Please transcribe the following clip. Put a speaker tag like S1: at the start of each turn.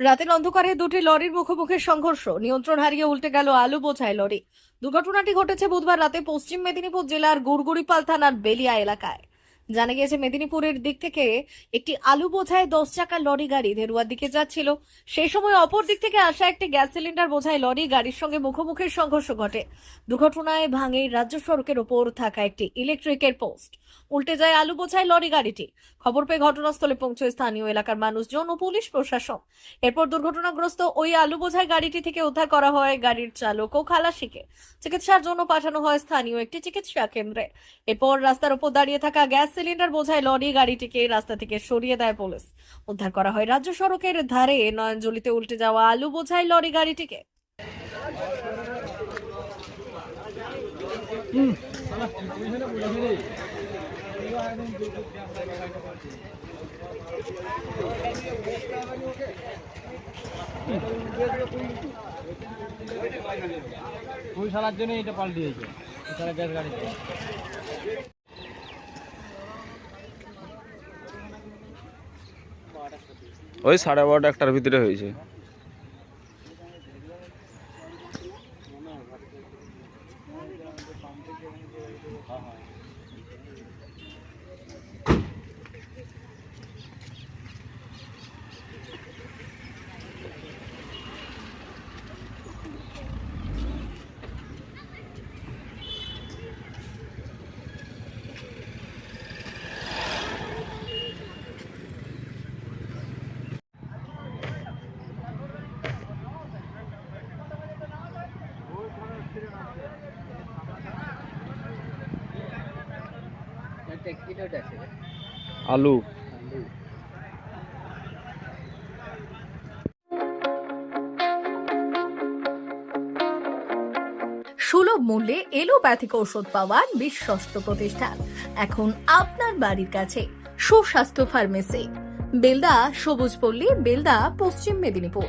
S1: রাতের অন্ধকারে দুটি লরির মুখোমুখি সংঘর্ষ। নিয়ন্ত্রণ হারিয়ে উল্টে গেল আলু বোঝাই লরি। দুর্ঘটনাটি ঘটেছে বুধবার রাতে পশ্চিম মেদিনীপুর জেলার গুড়গুড়িপাল থানার বেলিয়া এলাকায়। জানা গিয়েছে, মেদিনীপুরের দিক থেকে একটি আলু বোঝায় দশ চাকার লরি গাড়ি ধেরুয়ার দিকে যাচ্ছিল। সেই সময় অপর দিক থেকে আসা একটি গ্যাস সিলিন্ডার বোঝায় লরি গাড়ির সঙ্গে মুখোমুখি সংঘর্ষ ঘটে। দুর্ঘটনায় ভাঙে রাজ্য সড়কের ওপর থাকা একটি ইলেকট্রিকের পোস্ট। উল্টে যায় আলু বোঝাই লরি গাড়িটি। খবর পেয়ে ঘটনাস্থলে পৌঁছয় স্থানীয় এলাকার মানুষজন ও পুলিশ প্রশাসন। এরপর দুর্ঘটনাগ্রস্ত ওই আলু বোঝাই গাড়িটি থেকে উদ্ধার করা হয় গাড়ির চালক ও খালাসিকে। চিকিৎসার জন্য পাঠানো হয় স্থানীয় একটি চিকিৎসা কেন্দ্রে। এরপর রাস্তার উপর দাঁড়িয়ে থাকা গ্যাস সিলিন্ডার বোঝাই লরি গাড়িটিকে রাস্তা থেকে সরিয়ে দেয় পুলিশ। উদ্ধার করা হয় রাজ্য সড়কের ধারে। নয়নজলিতে উল্টে যাওয়া আলু বোঝায় লরি গাড়িটিকে।
S2: ওই সারার জন্য এটা পাল্টিয়েছে। গ্যাস গাড়িতে।
S3: ওই সাড়ে বারোটা একটার ভিতরে হয়েছে। আলু।
S1: সুলভ মূল্যে এলোপ্যাথিক ঔষধ পাওয়ার বিশ্বস্ত প্রতিষ্ঠান। এখন আপনার বাড়ির কাছে সুস্বাস্থ্য ফার্মেসি। বেলদা সবুজ পল্লী বেলদা পশ্চিম মেদিনীপুর।